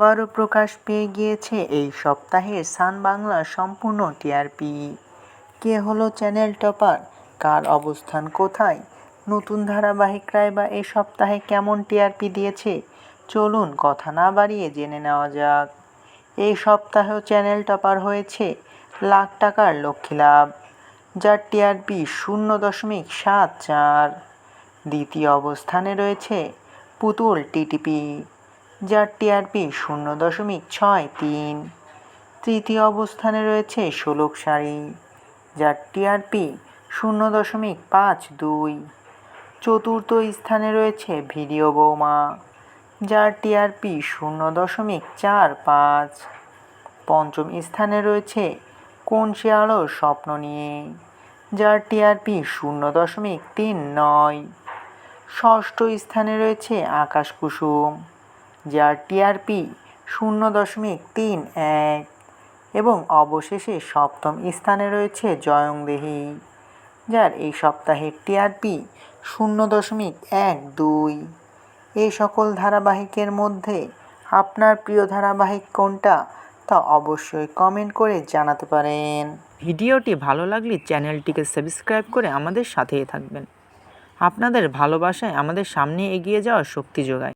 আবারও প্রকাশ পেয়ে গিয়েছে এই সপ্তাহের সান বাংলার সম্পূর্ণ টিআরপি। কে হলো চ্যানেল টপার? কার অবস্থান কোথায়? নতুন ধারাবাহিকরাই বা এই সপ্তাহে কেমন টিআরপি দিয়েছে? চলুন কথা না বাড়িয়ে জেনে নেওয়া যাক। এই সপ্তাহেও চ্যানেল টপার হয়েছে লাখ টাকার লক্ষ্মী লাভ, যার টিআরপি শূন্য দশমিক সাত চার। দ্বিতীয় অবস্থানে রয়েছে পুতুল টিটিপি। যার টিআরপি শূন্য দশমিক ছয় তিন। তৃতীয় অবস্থানে রয়েছে ষোলক শাড়ি যার টিআরপি শূন্য দশমিক পাঁচ দুই। চতুর্থ স্থানে রয়েছে ভিডিও বৌমা, যার টিআরপি শূন্য দশমিক চার পাঁচ। পঞ্চম স্থানে রয়েছে কোন শেয়ালোর স্বপ্ন নিয়ে, যার টিআরপি শূন্য দশমিক তিন নয়। ষষ্ঠ স্থানে রয়েছে আকাশ কুসুম যার টিআরপি শূন্য দশমিক তিন এক এবং অবশেষে সপ্তম স্থানে রয়েছে জয়ংদেহী, যার এই সপ্তাহের টিআরপি শূন্য দশমিক এক দুই। এই সকল ধারাবাহিকের মধ্যে আপনার প্রিয় ধারাবাহিক কোনটা তা অবশ্যই কমেন্ট করে জানাতে পারেন। ভিডিওটি ভালো লাগলে চ্যানেলটিকে সাবস্ক্রাইব করে আমাদের সাথেই থাকবেন। আপনাদের ভালোবাসায় আমাদের সামনে এগিয়ে যাওয়ার শক্তি যোগায়।